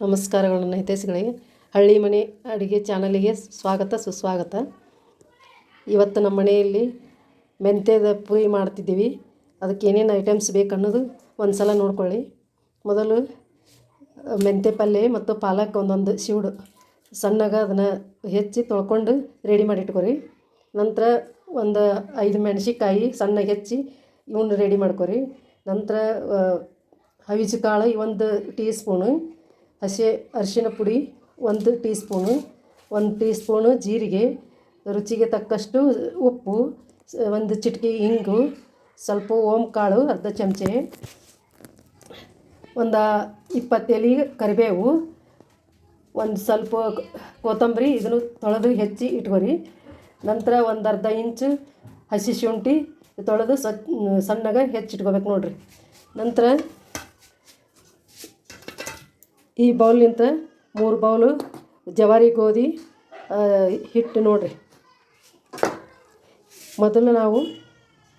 ನಮಸ್ಕಾರಗಳು ನನ್ನ ಹಿತೈಸಿಗಳಿಗೆ ಹಳ್ಳಿ ಮನೆ ಅಡುಗೆ ಚಾನಲಿಗೆ ಸ್ವಾಗತ, ಸುಸ್ವಾಗತ. ಇವತ್ತು ನಮ್ಮ ಮನೆಯಲ್ಲಿ ಮೆಂತ್ಯದ ಪುರಿ ಮಾಡ್ತಿದ್ದೀವಿ. ಅದಕ್ಕೆ ಏನೇನು ಐಟಮ್ಸ್ ಬೇಕನ್ನೋದು ಒಂದು ಸಲ ನೋಡ್ಕೊಳ್ಳಿ. ಮೊದಲು ಮೆಂತ್ಯ ಪಲ್ಯ ಮತ್ತು ಪಾಲಕ್ ಒಂದೊಂದು ಶಿವುಡು. ಸಣ್ಣಗ ಅದನ್ನು ಹೆಚ್ಚಿ ತೊಳ್ಕೊಂಡು ರೆಡಿ ಮಾಡಿ ಇಟ್ಕೊರಿ ನಂತರ ಒಂದು ಐದು ಮೆಣಸಿಕಾಯಿ ಸಣ್ಣಗೆ ಹೆಚ್ಚಿ ಇವನ್ನ ರೆಡಿ ಮಾಡ್ಕೊರಿ. ನಂತರ ಕಾಳು ಒಂದು ಟೀ ಸ್ಪೂನು ಹಸಿ ಅರಿಶಿನ ಪುಡಿ ಒಂದು ಟೀ ಸ್ಪೂನು ಒಂದು ಟೀ ಸ್ಪೂನು ಜೀರಿಗೆ, ರುಚಿಗೆ ತಕ್ಕಷ್ಟು ಉಪ್ಪು, ಒಂದು ಚಿಟಿಕೆ ಇಂಗು, ಸ್ವಲ್ಪ ಓಮ್ ಕಾಳು ಅರ್ಧ ಚಮಚೆ, ಒಂದು ಇಪ್ಪತ್ತು ಕರಿಬೇವು, ಒಂದು ಸ್ವಲ್ಪ ಕೊತ್ತಂಬರಿ ಇದನ್ನು ತೊಳೆದು ಹೆಚ್ಚಿ ಇಟ್ಕೊರಿ. ನಂತರ ಒಂದು ಅರ್ಧ ಇಂಚು ಹಸಿ ಶುಂಠಿ ತೊಳೆದು ಸಣ್ಣಗೆ ಹೆಚ್ಚಿಟ್ಕೋಬೇಕು ನೋಡಿರಿ. ನಂತರ ಈ ಬೌಲ್ನಿಂತ ಮೂರು ಬೌಲು ಜವಾರಿ ಗೋಧಿ ಹಿಟ್ಟು ನೋಡ್ರಿ. ಮೊದಲು ನಾವು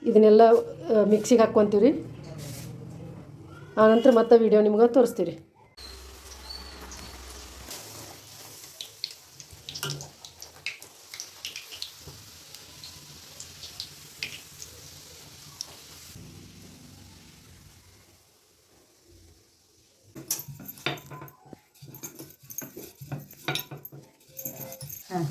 ಇದನ್ನೆಲ್ಲ ಮಿಕ್ಸಿಗೆ ಹಾಕ್ಕೊತೀವಿ ರೀ ಆನಂತರ ಮತ್ತೆ ವಿಡಿಯೋ ನಿಮ್ಗೆ ತೋರಿಸ್ತೀವಿ Sorry.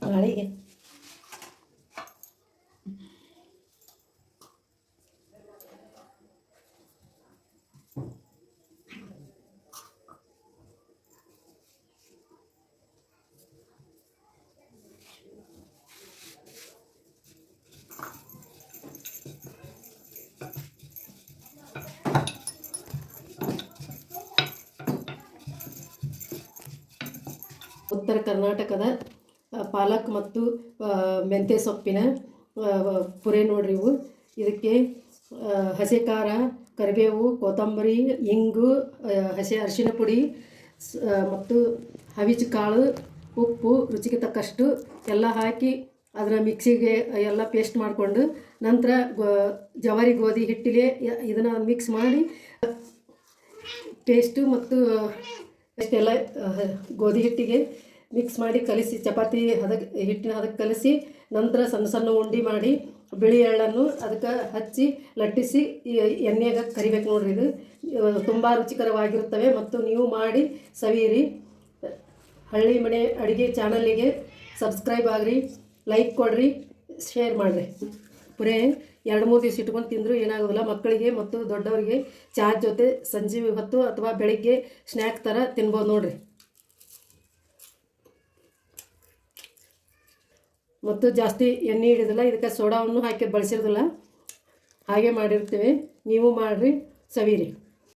Sorry. ಉತ್ತರ ಕರ್ನಾಟಕದ ಪಾಲಕ್ ಮತ್ತು ಮೆಂತ್ಯ ಸೊಪ್ಪಿನ ಪುರೆ ನೋಡ್ರಿ ಇವು. ಇದಕ್ಕೆ ಹಸಿ ಖಾರ ಕರಿಬೇವು, ಕೊತ್ತಂಬರಿ, ಇಂಗು ಹಸಿ, ಅರಿಶಿನ ಪುಡಿ ಮತ್ತು ಹವಿಜ್ ಕಾಳು, ಉಪ್ಪು, ರುಚಿಗೆ ತಕ್ಕಷ್ಟು ಎಲ್ಲ ಹಾಕಿ ಅದರ ಮಿಕ್ಸಿಗೆ ಎಲ್ಲ ಪೇಸ್ಟ್ ಮಾಡಿಕೊಂಡು ನಂತರ ಗೋ, ಜವಾರಿ ಗೋಧಿ ಹಿಟ್ಟಿಗೆ, ಇದನ್ನು ಮಿಕ್ಸ್ ಮಾಡಿ, ಪೇಸ್ಟು ಮತ್ತು ಇಷ್ಟೆಲ್ಲ ಗೋಧಿ ಹಿಟ್ಟಿಗೆ ಮಿಕ್ಸ್ ಮಾಡಿ ಕಲಿಸಿ, ಚಪಾತಿ ಹದಕ್ಕೆ ಹಿಟ್ಟಿನ ಹದಕ್ಕೆ ಕಲಿಸಿ, ನಂತರ ಸಣ್ಣ ಸಣ್ಣ ಉಂಡೆ ಮಾಡಿ, ಬಿಳಿ ಎಳ್ಳನ್ನು ಅದಕ್ಕೆ ಹಚ್ಚಿ, ಲಟ್ಟಿಸಿ ಎಣ್ಣೆಗೆ ಕರಿಬೇಕು ನೋಡ್ರಿ ಇದು. ತುಂಬ ರುಚಿಕರವಾಗಿರುತ್ತವೆ ಮತ್ತು ನೀವು ಮಾಡಿ ಸವಿಯಿರಿ. ಹಳ್ಳಿ ಮನೆ ಅಡುಗೆ ಚಾನಲಿಗೆ ಸಬ್ಸ್ಕ್ರೈಬ್ ಆಗ್ರಿ, ಲೈಕ್ ಕೊಡ್ರಿ, ಶೇರ್ ಮಾಡಿರಿ. ಪುರೇ ಎರಡು ಮೂರು ದಿವಸ ಇಟ್ಕೊಂಡು ತಿಂದರೂ ಏನಾಗೋದಿಲ್ಲ. ಮಕ್ಕಳಿಗೆ ಮತ್ತು ದೊಡ್ಡವರಿಗೆ ಚಹಾ ಜೊತೆ ಸಂಜೆ ಹೊತ್ತು ಅಥವಾ ಬೆಳಿಗ್ಗೆ ಸ್ನ್ಯಾಕ್ ಥರ ತಿನ್ಬೋದು ನೋಡ್ರಿ. ಮತ್ತು ಜಾಸ್ತಿ ಎಣ್ಣೆ ಹಿಡಿದಿಲ್ಲ. ಇದಕ್ಕೆ ಸೋಡಾವನ್ನು ಹಾಕಿ ಬಳಸಿರೋದಿಲ್ಲ. ಹಾಗೆ ಮಾಡಿರ್ತೀವಿ. ನೀವು ಮಾಡಿರಿ. ಸವಿರಿ